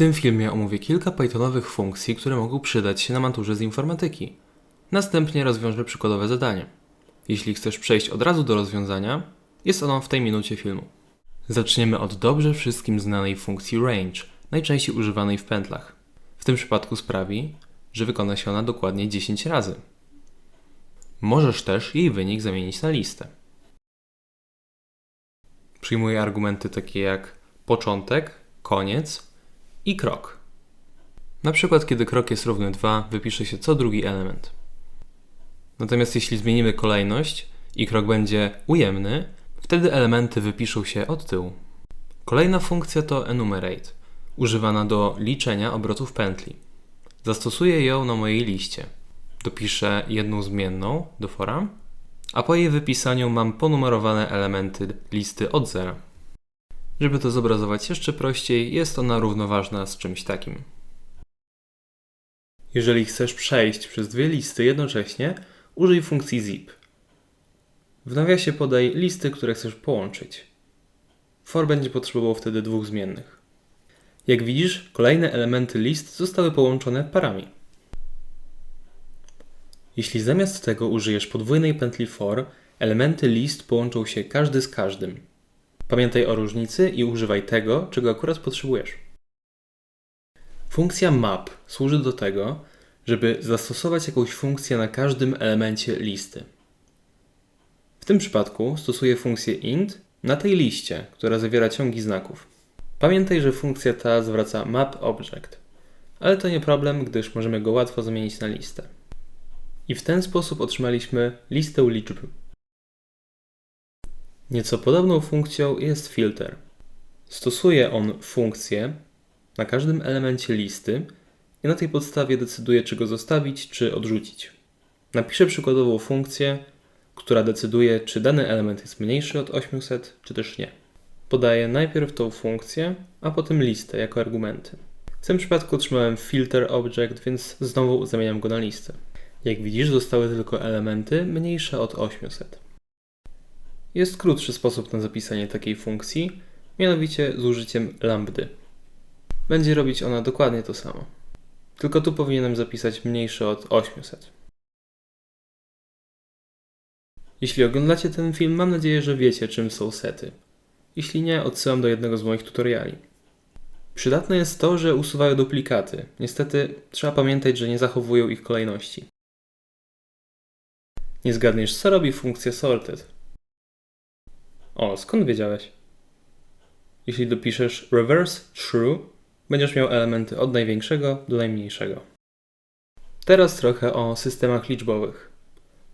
tym filmie omówię kilka Pythonowych funkcji, które mogą przydać się na maturze z informatyki. Następnie rozwiążę przykładowe zadanie. Jeśli chcesz przejść od razu do rozwiązania, jest ono w tej minucie filmu. Zaczniemy od dobrze wszystkim znanej funkcji range, najczęściej używanej w pętlach. W tym przypadku sprawi, że wykona się ona dokładnie 10 razy. Możesz też jej wynik zamienić na listę. Przyjmuję argumenty takie jak początek, koniec i krok. Na przykład, kiedy krok jest równy 2, wypisze się co drugi element. Natomiast jeśli zmienimy kolejność i krok będzie ujemny, wtedy elementy wypiszą się od tyłu. Kolejna funkcja to enumerate, używana do liczenia obrotów pętli. Zastosuję ją na mojej liście. Dopiszę jedną zmienną do fora, a po jej wypisaniu mam ponumerowane elementy listy od zera. Żeby to zobrazować jeszcze prościej, jest ona równoważna z czymś takim. Jeżeli chcesz przejść przez dwie listy jednocześnie, użyj funkcji zip. W nawiasie podaj listy, które chcesz połączyć. For będzie potrzebował wtedy dwóch zmiennych. Jak widzisz, kolejne elementy list zostały połączone parami. Jeśli zamiast tego użyjesz podwójnej pętli for, elementy list połączą się każdy z każdym. Pamiętaj o różnicy i używaj tego, czego akurat potrzebujesz. Funkcja map służy do tego, żeby zastosować jakąś funkcję na każdym elemencie listy. W tym przypadku stosuję funkcję int na tej liście, która zawiera ciągi znaków. Pamiętaj, że funkcja ta zwraca map object, ale to nie problem, gdyż możemy go łatwo zamienić na listę. I w ten sposób otrzymaliśmy listę liczb. Nieco podobną funkcją jest filter. Stosuje on funkcję na każdym elemencie listy i na tej podstawie decyduje, czy go zostawić, czy odrzucić. Napiszę przykładową funkcję, która decyduje, czy dany element jest mniejszy od 800, czy też nie. Podaję najpierw tą funkcję, a potem listę jako argumenty. W tym przypadku otrzymałem filter object, więc znowu zamieniam go na listę. Jak widzisz, zostały tylko elementy mniejsze od 800. Jest krótszy sposób na zapisanie takiej funkcji, mianowicie z użyciem lambdy. Będzie robić ona dokładnie to samo. Tylko tu powinienem zapisać mniejsze od 800. Jeśli oglądacie ten film, mam nadzieję, że wiecie, czym są sety. Jeśli nie, odsyłam do jednego z moich tutoriali. Przydatne jest to, że usuwają duplikaty. Niestety trzeba pamiętać, że nie zachowują ich kolejności. Nie zgadniesz, co robi funkcja sorted. O, skąd wiedziałeś? Jeśli dopiszesz reverse true, będziesz miał elementy od największego do najmniejszego. Teraz trochę o systemach liczbowych.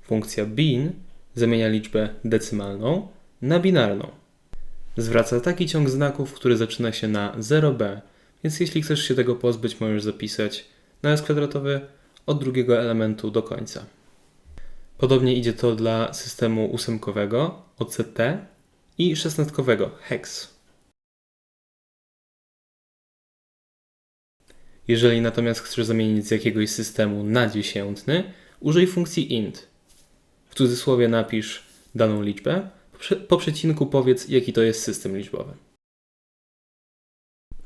Funkcja bin zamienia liczbę decymalną na binarną. Zwraca taki ciąg znaków, który zaczyna się na 0b, więc jeśli chcesz się tego pozbyć, możesz zapisać nawias kwadratowy od drugiego elementu do końca. Podobnie idzie to dla systemu ósemkowego OCT i szesnastkowego hex. Jeżeli natomiast chcesz zamienić z jakiegoś systemu na dziesiętny, użyj funkcji int. W cudzysłowie napisz daną liczbę, po przecinku powiedz, jaki to jest system liczbowy.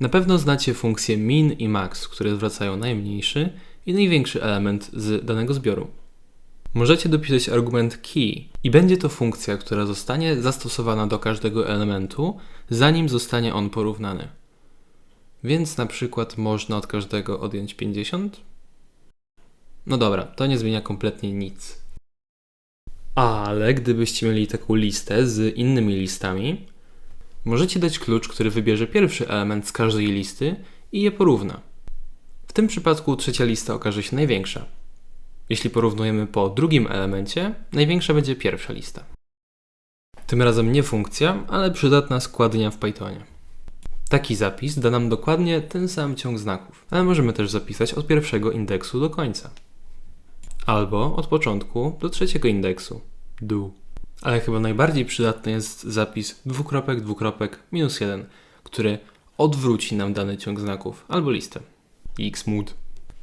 Na pewno znacie funkcje min i max, które zwracają najmniejszy i największy element z danego zbioru. Możecie dopisać argument key i będzie to funkcja, która zostanie zastosowana do każdego elementu, zanim zostanie on porównany. Więc na przykład można od każdego odjąć 50? No dobra, to nie zmienia kompletnie nic. Ale gdybyście mieli taką listę z innymi listami, możecie dać klucz, który wybierze pierwszy element z każdej listy i je porówna. W tym przypadku trzecia lista okaże się największa. Jeśli porównujemy po drugim elemencie, największa będzie pierwsza lista. Tym razem nie funkcja, ale przydatna składnia w Pythonie. Taki zapis da nam dokładnie ten sam ciąg znaków, ale możemy też zapisać od pierwszego indeksu do końca. Albo od początku do trzeciego indeksu, do. Ale chyba najbardziej przydatny jest zapis dwukropek, dwukropek, minus 1, który odwróci nam dany ciąg znaków albo listę. Xmood.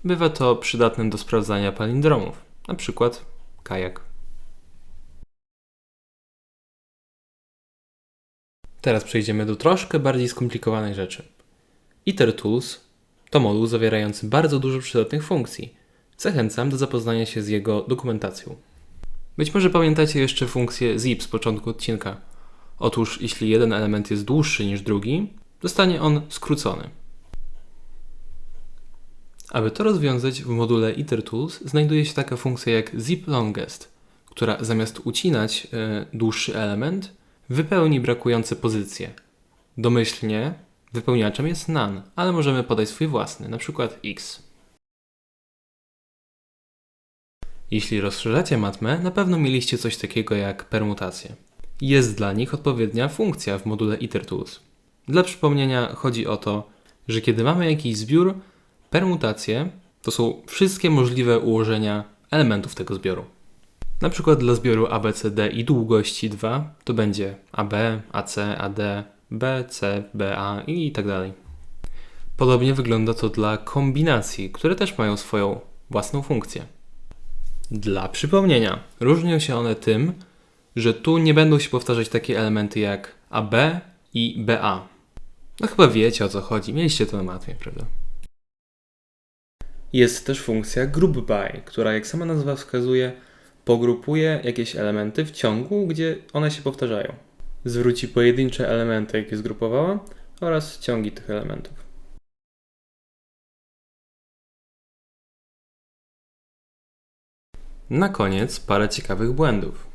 Bywa to przydatne do sprawdzania palindromów, przykład kajak. Teraz przejdziemy do troszkę bardziej skomplikowanej rzeczy. IterTools To moduł zawierający bardzo dużo przydatnych funkcji. Zachęcam do zapoznania się z jego dokumentacją. Być może pamiętacie jeszcze funkcję zip z początku odcinka. Otóż, jeśli jeden element jest dłuższy niż drugi, zostanie on skrócony. Aby to rozwiązać, w module itertools znajduje się taka funkcja jak zip longest, która zamiast ucinać e, dłuższy element, wypełni brakujące pozycje. Domyślnie wypełniaczem jest none, ale możemy podać swój własny, przykład x. Jeśli rozszerzacie matmę, na pewno mieliście coś takiego jak permutacje. Jest dla nich odpowiednia funkcja w module itertools. Dla przypomnienia chodzi o to, że kiedy mamy jakiś zbiór, permutacje to są wszystkie możliwe ułożenia elementów tego zbioru. Na przykład dla zbioru ABCD i długości 2 to będzie AB, AC, AD, BC, BA i tak dalej. Podobnie wygląda to dla kombinacji, które też mają swoją własną funkcję. Dla przypomnienia, różnią się one tym, że tu nie będą się powtarzać takie elementy jak AB i BA. No chyba wiecie o co chodzi, mieliście to na matmie, prawda? Jest też funkcja group by, która jak sama nazwa wskazuje, pogrupuje jakieś elementy w ciągu, gdzie one się powtarzają. Zwróci pojedyncze elementy, jakie zgrupowała, oraz ciągi tych elementów. Na koniec parę ciekawych błędów.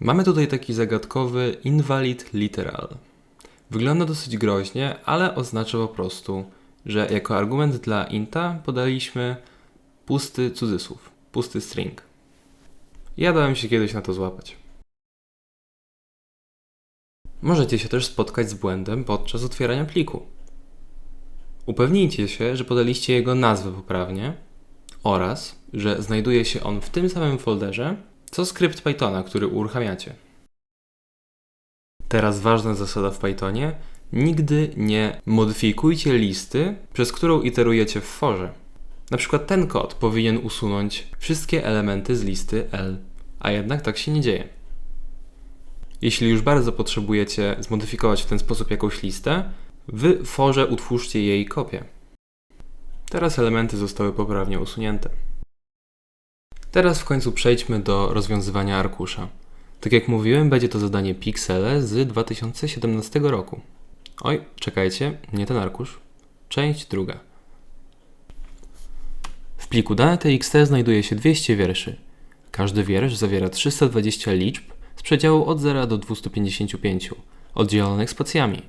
Mamy tutaj taki zagadkowy invalid literal. Wygląda dosyć groźnie, ale oznacza po prostu, że jako argument dla inta podaliśmy pusty cudzysłów, pusty string. Ja dałem się kiedyś na to złapać. Możecie się też spotkać z błędem podczas otwierania pliku. Upewnijcie się, że podaliście jego nazwę poprawnie oraz, że znajduje się on w tym samym folderze, co skrypt Pythona, który uruchamiacie. Teraz ważna zasada w Pythonie. Nigdy nie modyfikujcie listy, przez którą iterujecie w forze. Na przykład ten kod powinien usunąć wszystkie elementy z listy L, a jednak tak się nie dzieje. Jeśli już bardzo potrzebujecie zmodyfikować w ten sposób jakąś listę, w forze utwórzcie jej kopię. Teraz elementy zostały poprawnie usunięte. Teraz w końcu przejdźmy do rozwiązywania arkusza. Tak jak mówiłem, będzie to zadanie Pixele z 2017 roku. Oj, czekajcie, nie ten arkusz. Część druga. W pliku dane.txt znajduje się 200 wierszy. Każdy wiersz zawiera 320 liczb z przedziału od 0 do 255, oddzielonych spacjami.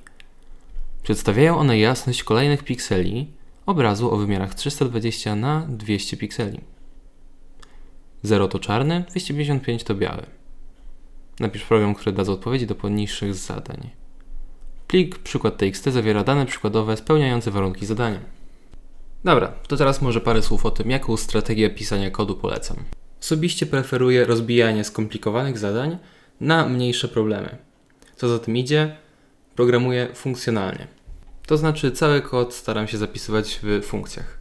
Przedstawiają one jasność kolejnych pikseli obrazu o wymiarach 320 na 200 pikseli. 0 to czarny, 255 to biały. Napisz program, który da odpowiedzi do poniższych zadań. Plik przykład TXT zawiera dane przykładowe spełniające warunki zadania. Dobra, to teraz może parę słów o tym, jaką strategię pisania kodu polecam. Osobiście preferuję rozbijanie skomplikowanych zadań na mniejsze problemy. Co za tym idzie, programuję funkcjonalnie. To znaczy cały kod staram się zapisywać w funkcjach.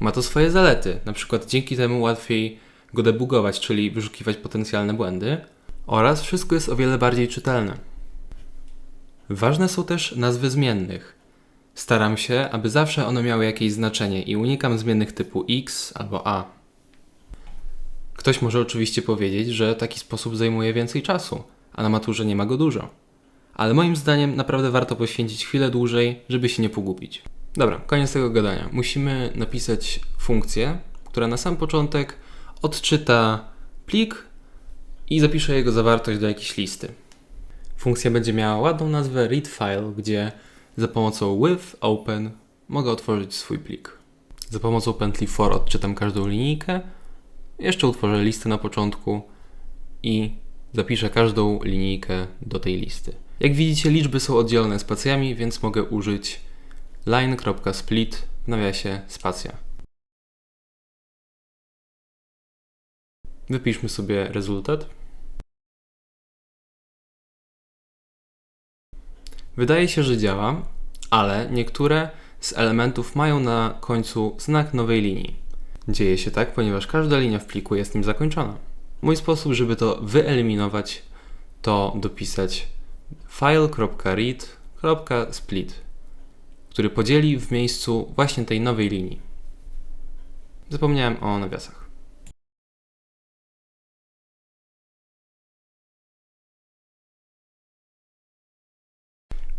Ma to swoje zalety, na przykład dzięki temu łatwiej go debugować, czyli wyszukiwać potencjalne błędy, oraz wszystko jest o wiele bardziej czytelne. Ważne są też nazwy zmiennych. Staram się, aby zawsze one miały jakieś znaczenie i unikam zmiennych typu x albo a. Ktoś może oczywiście powiedzieć, że taki sposób zajmuje więcej czasu, a na maturze nie ma go dużo. Ale moim zdaniem naprawdę warto poświęcić chwilę dłużej, żeby się nie pogubić. Dobra, koniec tego gadania. Musimy napisać funkcję, która na sam początek odczyta plik i zapisze jego zawartość do jakiejś listy. Funkcja będzie miała ładną nazwę readFile, gdzie za pomocą with open mogę otworzyć swój plik. Za pomocą pętli for odczytam każdą linijkę, jeszcze utworzę listę na początku i zapiszę każdą linijkę do tej listy. Jak widzicie, liczby są oddzielone spacjami, więc mogę użyć line.split w nawiasie spacja. Wypiszmy sobie rezultat. Wydaje się, że działa, ale niektóre z elementów mają na końcu znak nowej linii. Dzieje się tak, ponieważ każda linia w pliku jest nim zakończona. Mój sposób, żeby to wyeliminować, to dopisać file.read.split, który podzieli w miejscu właśnie tej nowej linii. Zapomniałem o nawiasach.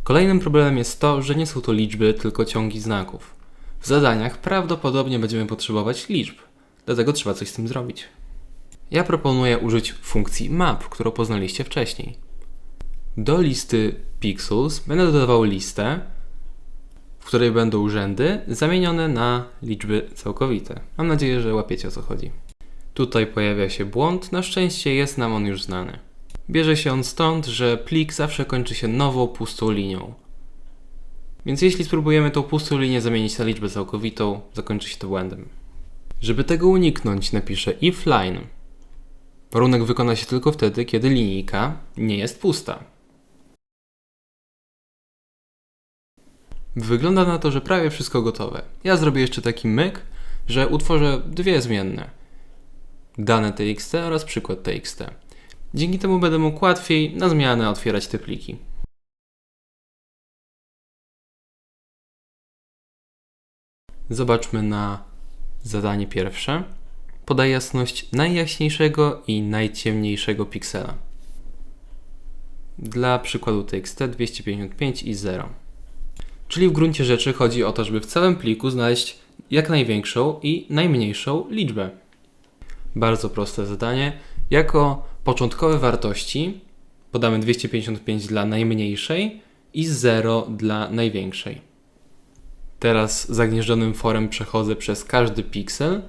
Kolejnym problemem jest to, że nie są to liczby, tylko ciągi znaków. W zadaniach prawdopodobnie będziemy potrzebować liczb, dlatego trzeba coś z tym zrobić. Ja proponuję użyć funkcji map, którą poznaliście wcześniej. Do listy pixels będę dodawał listę, w której będą rzędy zamienione na liczby całkowite. Mam nadzieję, że łapiecie o co chodzi. Tutaj pojawia się błąd, na szczęście jest nam on już znany. Bierze się on stąd, że plik zawsze kończy się nową pustą linią. Więc jeśli spróbujemy tą pustą linię zamienić na liczbę całkowitą, zakończy się to błędem. Żeby tego uniknąć, napiszę if line. Warunek wykona się tylko wtedy, kiedy linijka nie jest pusta. Wygląda na to, że prawie wszystko gotowe. Ja zrobię jeszcze taki myk, że utworzę dwie zmienne. Dane txt oraz przykład txt. Dzięki temu będę mógł łatwiej na zmianę otwierać te pliki. Zobaczmy na zadanie pierwsze. Podaj jasność najjaśniejszego i najciemniejszego piksela. Dla przykładu txt 255 i 0. Czyli w gruncie rzeczy chodzi o to, żeby w całym pliku znaleźć jak największą i najmniejszą liczbę. Bardzo proste zadanie. Jako początkowe wartości podamy 255 dla najmniejszej i 0 dla największej. Teraz zagnieżdżonym forem przechodzę przez każdy piksel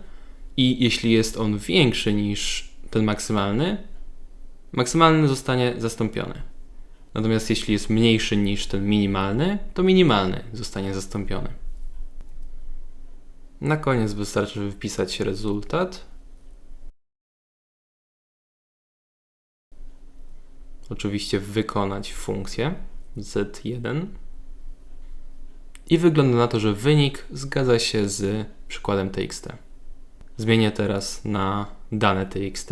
i jeśli jest on większy niż ten maksymalny, maksymalny zostanie zastąpiony. Natomiast jeśli jest mniejszy niż ten minimalny, to minimalny zostanie zastąpiony. Na koniec wystarczy wpisać rezultat. Oczywiście wykonać funkcję z1 i wygląda na to, że wynik zgadza się z przykładem txt. Zmienię teraz na dane txt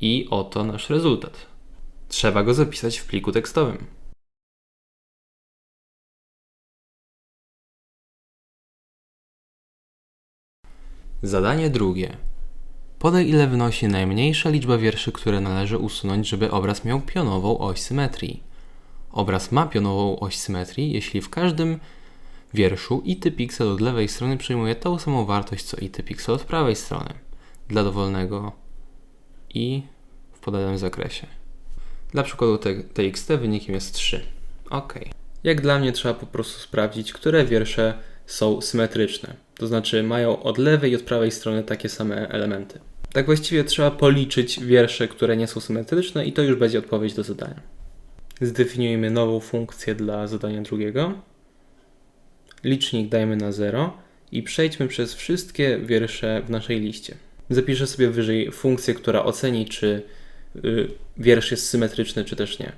i oto nasz rezultat. Trzeba go zapisać w pliku tekstowym. Zadanie drugie. Podaj ile wynosi najmniejsza liczba wierszy, które należy usunąć, żeby obraz miał pionową oś symetrii. Obraz ma pionową oś symetrii, jeśli w każdym wierszu ity pixel od lewej strony przyjmuje tą samą wartość co ity pixel od prawej strony dla dowolnego i w podanym zakresie. Dla przykładu txt wynikiem jest 3. Ok. Jak dla mnie trzeba po prostu sprawdzić, które wiersze są symetryczne. To znaczy mają od lewej i od prawej strony takie same elementy. Tak właściwie trzeba policzyć wiersze, które nie są symetryczne i to już będzie odpowiedź do zadania. Zdefiniujemy nową funkcję dla zadania drugiego. Licznik dajmy na 0 i przejdźmy przez wszystkie wiersze w naszej liście. Zapiszę sobie wyżej funkcję, która oceni, czy y, wiersz jest symetryczny, czy też nie.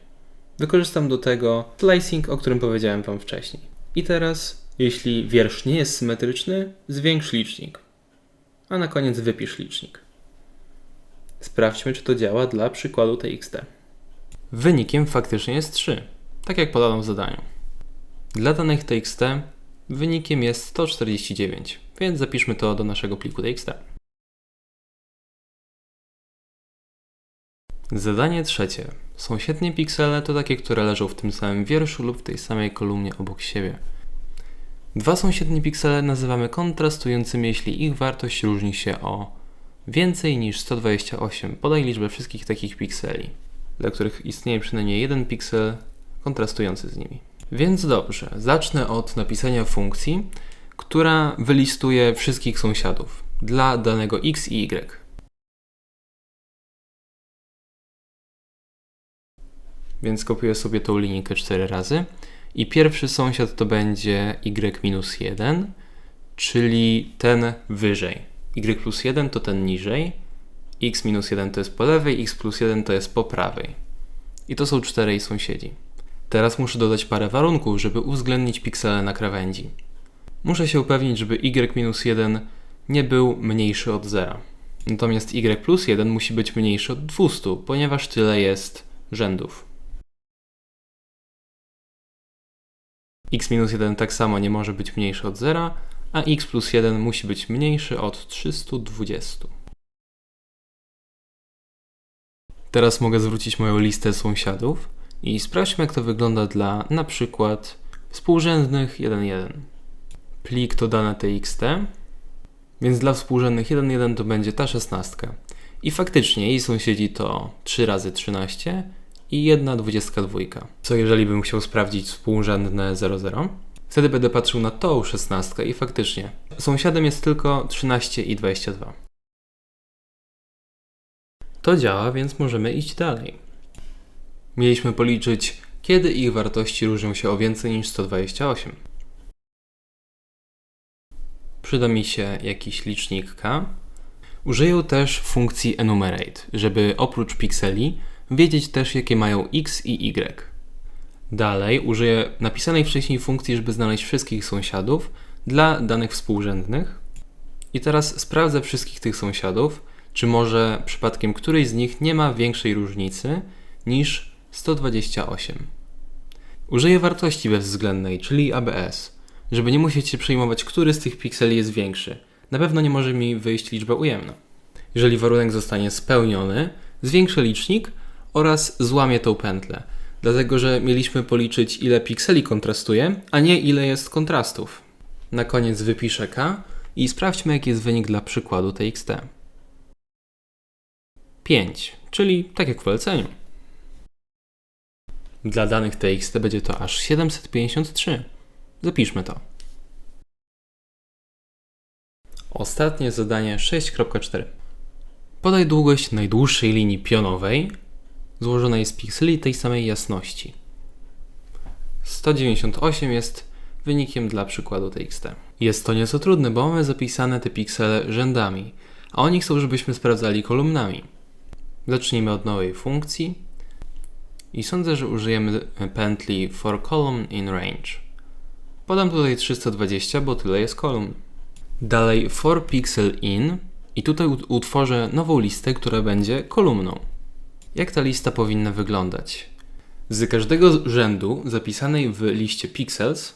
Wykorzystam do tego slicing, o którym powiedziałem Wam wcześniej. I teraz, jeśli wiersz nie jest symetryczny, zwiększ licznik. A na koniec wypisz licznik. Sprawdźmy, czy to działa dla przykładu TXT. Wynikiem faktycznie jest 3, tak jak podano w zadaniu. Dla danych TXT wynikiem jest 149, więc zapiszmy to do naszego pliku TXT. Zadanie trzecie. Sąsiednie piksele to takie, które leżą w tym samym wierszu lub w tej samej kolumnie obok siebie. Dwa sąsiednie piksele nazywamy kontrastującymi, jeśli ich wartość różni się o więcej niż 128. Podaj liczbę wszystkich takich pikseli, dla których istnieje przynajmniej jeden piksel kontrastujący z nimi. Więc dobrze, zacznę od napisania funkcji, która wylistuje wszystkich sąsiadów dla danego x i y. Więc kopiuję sobie tą linijkę 4 razy. I pierwszy sąsiad to będzie y-1, czyli ten wyżej. Y plus 1 to ten niżej, x minus 1 to jest po lewej, x plus 1 to jest po prawej. I to są czterej sąsiedzi. Teraz muszę dodać parę warunków, żeby uwzględnić piksele na krawędzi. Muszę się upewnić, żeby y minus 1 nie był mniejszy od 0. Natomiast y plus 1 musi być mniejszy od 200, ponieważ tyle jest rzędów. x minus 1 tak samo nie może być mniejszy od 0, a x plus 1 musi być mniejszy od 320. Teraz mogę zwrócić moją listę sąsiadów i sprawdźmy jak to wygląda dla na przykład współrzędnych 1,1. Plik to dane txt, więc dla współrzędnych 1,1 to będzie ta szesnastka. I faktycznie jej sąsiedzi to 3 razy 13 i 1 22. Co jeżeli bym chciał sprawdzić współrzędne 00? Wtedy będę patrzył na tą 16 i faktycznie sąsiadem jest tylko 13 i 22. To działa, więc możemy iść dalej. Mieliśmy policzyć, kiedy ich wartości różnią się o więcej niż 128. Przyda mi się jakiś licznik k. Użyję też funkcji enumerate, żeby oprócz pikseli wiedzieć też jakie mają x i y. Dalej użyję napisanej wcześniej funkcji, żeby znaleźć wszystkich sąsiadów dla danych współrzędnych. I teraz sprawdzę wszystkich tych sąsiadów, czy może przypadkiem któryś z nich nie ma większej różnicy niż 128. Użyję wartości bezwzględnej, czyli ABS, żeby nie musieć się przejmować, który z tych pikseli jest większy. Na pewno nie może mi wyjść liczba ujemna. Jeżeli warunek zostanie spełniony, zwiększę licznik oraz złamię tą pętlę, dlatego że mieliśmy policzyć ile pikseli kontrastuje, a nie ile jest kontrastów. Na koniec wypiszę K i sprawdźmy jaki jest wynik dla przykładu TXT. 5, czyli tak jak w poleceniu. Dla danych TXT będzie to aż 753. Zapiszmy to. Ostatnie zadanie 6.4. Podaj długość najdłuższej linii pionowej złożonej z pikseli tej samej jasności. 198 jest wynikiem dla przykładu TXT. Jest to nieco trudne, bo mamy zapisane te piksele rzędami, a oni chcą, żebyśmy sprawdzali kolumnami. Zacznijmy od nowej funkcji i sądzę, że użyjemy pętli for column in range. Podam tutaj 320, bo tyle jest kolumn. Dalej for pixel in i tutaj utworzę nową listę, która będzie kolumną. Jak ta lista powinna wyglądać? Z każdego rzędu zapisanej w liście pixels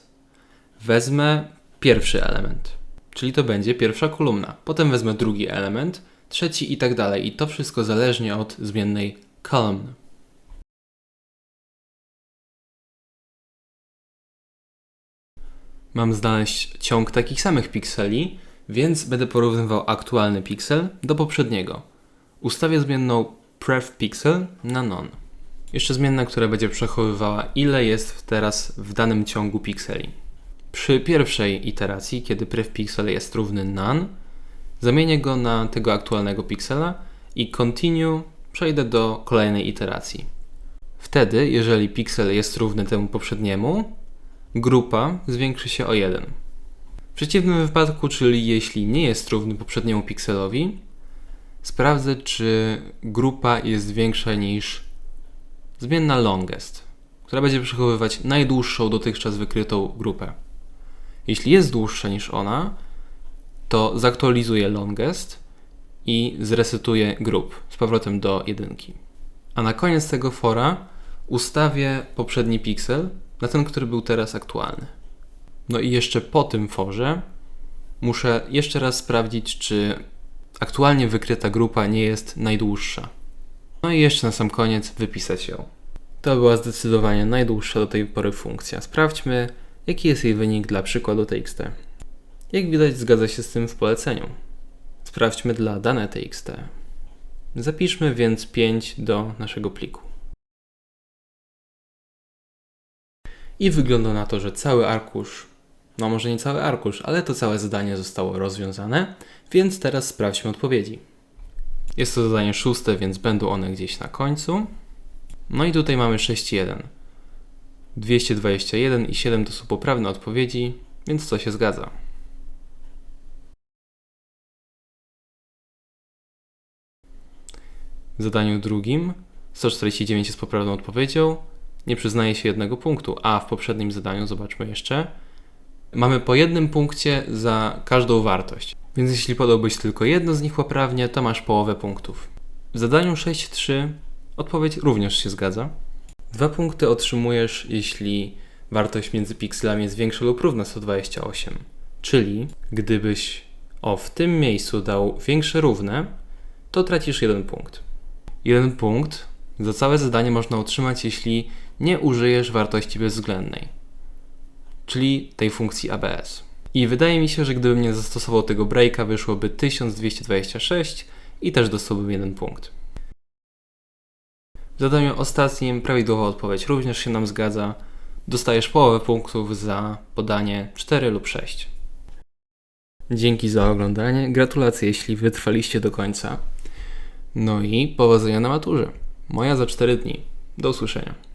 wezmę pierwszy element, czyli to będzie pierwsza kolumna. Potem wezmę drugi element, trzeci i tak dalej. I to wszystko zależnie od zmiennej column. Mam znaleźć ciąg takich samych pikseli, więc będę porównywał aktualny piksel do poprzedniego. Ustawię zmienną prefPixel na non. Jeszcze zmienna, która będzie przechowywała ile jest teraz w danym ciągu pikseli. Przy pierwszej iteracji, kiedy prefPixel jest równy none, zamienię go na tego aktualnego piksela i continue przejdę do kolejnej iteracji. Wtedy, jeżeli piksel jest równy temu poprzedniemu, grupa zwiększy się o 1. W przeciwnym wypadku, czyli jeśli nie jest równy poprzedniemu pikselowi, sprawdzę, czy grupa jest większa niż zmienna longest, która będzie przechowywać najdłuższą dotychczas wykrytą grupę. Jeśli jest dłuższa niż ona, to zaktualizuję longest i zresetuję grup z powrotem do jedynki. A na koniec tego fora ustawię poprzedni piksel na ten, który był teraz aktualny. No i jeszcze po tym forze muszę jeszcze raz sprawdzić, czy aktualnie wykryta grupa nie jest najdłuższa. No i jeszcze na sam koniec wypisać ją. To była zdecydowanie najdłuższa do tej pory funkcja. Sprawdźmy, jaki jest jej wynik dla przykładu TXT. Jak widać, zgadza się z tym w poleceniu. Sprawdźmy dla dane TXT. Zapiszmy więc 5 do naszego pliku. I wygląda na to, że cały arkusz, no może nie cały arkusz, ale to całe zadanie zostało rozwiązane, więc teraz sprawdźmy odpowiedzi. Jest to zadanie szóste, więc będą one gdzieś na końcu. No i tutaj mamy 6,1. 221 i 7 to są poprawne odpowiedzi, więc to się zgadza. W zadaniu drugim 149 jest poprawną odpowiedzią, nie przyznaje się jednego punktu, a w poprzednim zadaniu, zobaczmy jeszcze, mamy po jednym punkcie za każdą wartość. Więc jeśli podałbyś tylko jedno z nich poprawnie, to masz połowę punktów. W zadaniu 6.3 odpowiedź również się zgadza. Dwa punkty otrzymujesz, jeśli wartość między pikselami jest większa lub równa 128. Czyli gdybyś o w tym miejscu dał większe równe, to tracisz jeden punkt. Jeden punkt za całe zadanie można otrzymać, jeśli nie użyjesz wartości bezwzględnej, czyli tej funkcji ABS. I wydaje mi się, że gdybym nie zastosował tego breaka, wyszłoby 1226 i też dostałbym jeden punkt. W zadaniu ostatnim prawidłowa odpowiedź również się nam zgadza. Dostajesz połowę punktów za podanie 4 lub 6. Dzięki za oglądanie. Gratulacje, jeśli wytrwaliście do końca. No i powodzenia na maturze. Moja za 4 dni. Do usłyszenia.